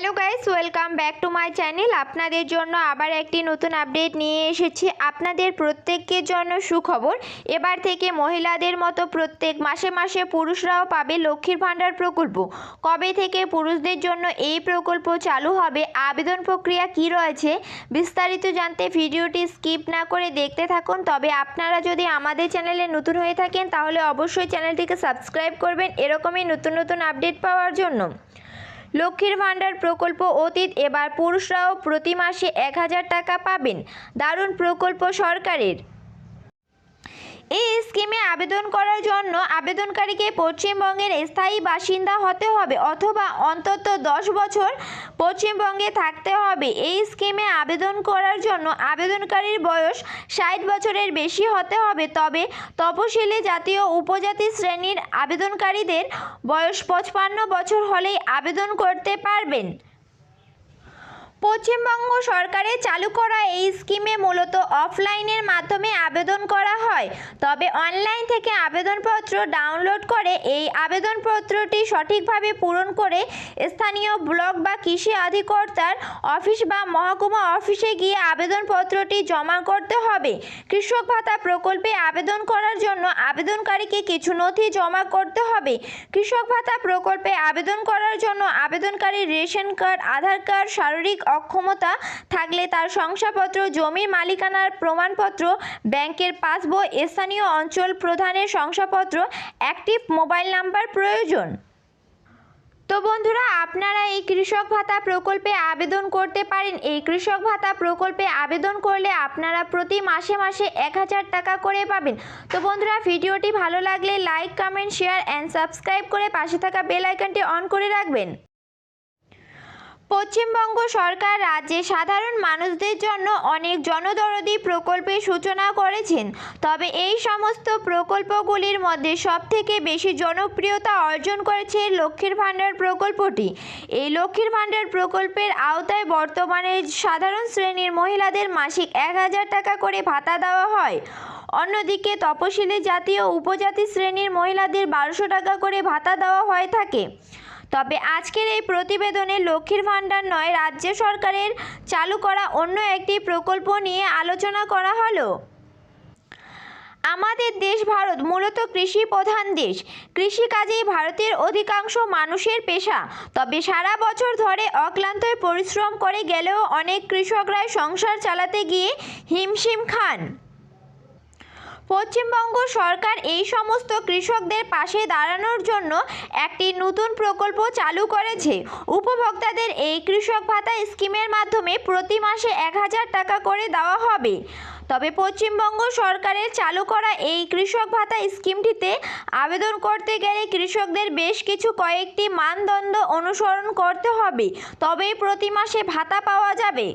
Hello guys, welcome back to my channel. আপনাদের জন্য আবার একটি নতুন আপডেট নিয়ে এসেছি। আপনাদের প্রত্যেকের জন্য সুখবর। এবার থেকে মহিলাদের মতো প্রত্যেক মাসে মাসে পুরুষরাও পাবে লক্ষ্মীর ভাণ্ডার প্রকল্প। কবে থেকে পুরুষদের জন্য এই প্রকল্প চালু হবে, আবেদন প্রক্রিয়া কি রয়েছে, বিস্তারিত জানতে ভিডিওটি স্কিপ না করে দেখতে থাকুন। তবে আপনারা যদি আমাদের চ্যানেলে নতুন হয়ে থাকেন, তাহলে অবশ্যই চ্যানেলটিকে সাবস্ক্রাইব করবেন। এরকমই নতুন নতুন আপডেট পাওয়ার জন্য। লক্ষ্মীর ভাণ্ডার প্রকল্প অতীত, এবার পুরুষরাও প্রতি মাসে এক হাজার টাকা পাবেন। দারুণ প্রকল্প সরকারের। এই স্কিমে আবেদন করার জন্য আবেদনকারীকে পশ্চিমবঙ্গের স্থায়ী বাসিন্দা হতে হবে অথবা অন্তত দশ বছর পশ্চিমবঙ্গে থাকতে হবে। এই স্কিমে আবেদন করার জন্য আবেদনকারীর বয়স ষাট বছরের বেশি হতে হবে। তবে তপশিলি জাতীয় উপজাতি শ্রেণির আবেদনকারীদের বয়স পঁচপান্ন বছর হলেই আবেদন করতে পারবেন। পশ্চিমবঙ্গ সরকারের চালু করা এই স্কিমে মূলত অফলাইনের মাধ্যমে আবেদন করা হয়। তবে অনলাইন থেকে আবেদনপত্র ডাউনলোড করে এই আবেদনপত্রটি সঠিকভাবে পূরণ করে স্থানীয় ব্লক বা কৃষি অধিকর্তার অফিস বা মহকুমা অফিসে গিয়ে আবেদনপত্রটি জমা করতে হবে। কৃষক ভাতা প্রকল্পে আবেদন করার জন্য আবেদনকারীকে কিছু নথি জমা করতে হবে। কৃষক ভাতা প্রকল্পে আবেদন করার জন্য আবেদনকারীর রেশন কার্ড, আধার কার্ড, শারীরিক অক্ষমতা থাকলে তার শংসাপত্র জমির মালিকানার প্রমাণপত্র, ব্যাংকের পাসবই, স্থানীয় অঞ্চল প্রধানের শংসাপত্র, অ্যাক্টিভ মোবাইল নাম্বার প্রয়োজন। তো বন্ধুরা, আপনারা এই কৃষক ভাতা প্রকল্পে আবেদন করতে পারেন। এই কৃষক ভাতা প্রকল্পে আবেদন করলে আপনারা প্রতি মাসে মাসে এক হাজার টাকা করে পাবেন। তো বন্ধুরা, ভিডিওটি ভালো লাগলে like, comment, share and subscribe করে পাশে থাকা বেল আইকনটি অন করে রাখবেন। পশ্চিমবঙ্গ সরকার রাজ্যে সাধারণ মানুষদের জন্য অনেক জনদরদি প্রকল্পের সূচনা করেছেন। তবে এই সমস্ত প্রকল্পগুলির মধ্যে সবথেকে বেশি জনপ্রিয়তা অর্জন করেছে লক্ষ্মীর ভাণ্ডার প্রকল্পটি। এই লক্ষ্মীর ভাণ্ডার প্রকল্পের আওতায় বর্তমানে সাধারণ শ্রেণির মহিলাদের মাসিক এক হাজার টাকা করে ভাতা দেওয়া হয়। অন্যদিকে তপশিলি জাতীয় উপজাতি শ্রেণির মহিলাদের বারোশো টাকা করে ভাতা দেওয়া হয়ে থাকে। তবে আজকের এই প্রতিবেদনে লক্ষ্মীর ভাণ্ডার নয়, রাজ্য সরকারের চালু করা অন্য একটি প্রকল্প নিয়ে আলোচনা করা হলো। আমাদের দেশ ভারত মূলত কৃষি প্রধান দেশ। কৃষিকাজেই ভারতের অধিকাংশ মানুষের পেশা। তবে সারা বছর ধরে অক্লান্ত পরিশ্রম করে গেলেও অনেক কৃষকরাই সংসার চালাতে গিয়ে হিমশিম খান। পশ্চিমবঙ্গ সরকার এই সমস্ত কৃষকদের পাশে দাঁড়ানোর জন্য একটি নতুন প্রকল্প চালু করেছে। উপভোক্তাদের এই কৃষক ভাতা স্কিমের মাধ্যমে প্রতি মাসে এক হাজার টাকা করে দেওয়া হবে। তবে পশ্চিমবঙ্গ সরকারের চালু করা এই কৃষক ভাতা স্কিমটিতে আবেদন করতে গেলে কৃষকদের বেশ কিছু কয়েকটি মানদণ্ড অনুসরণ করতে হবে। তবেই প্রতি মাসে ভাতা পাওয়া যাবে।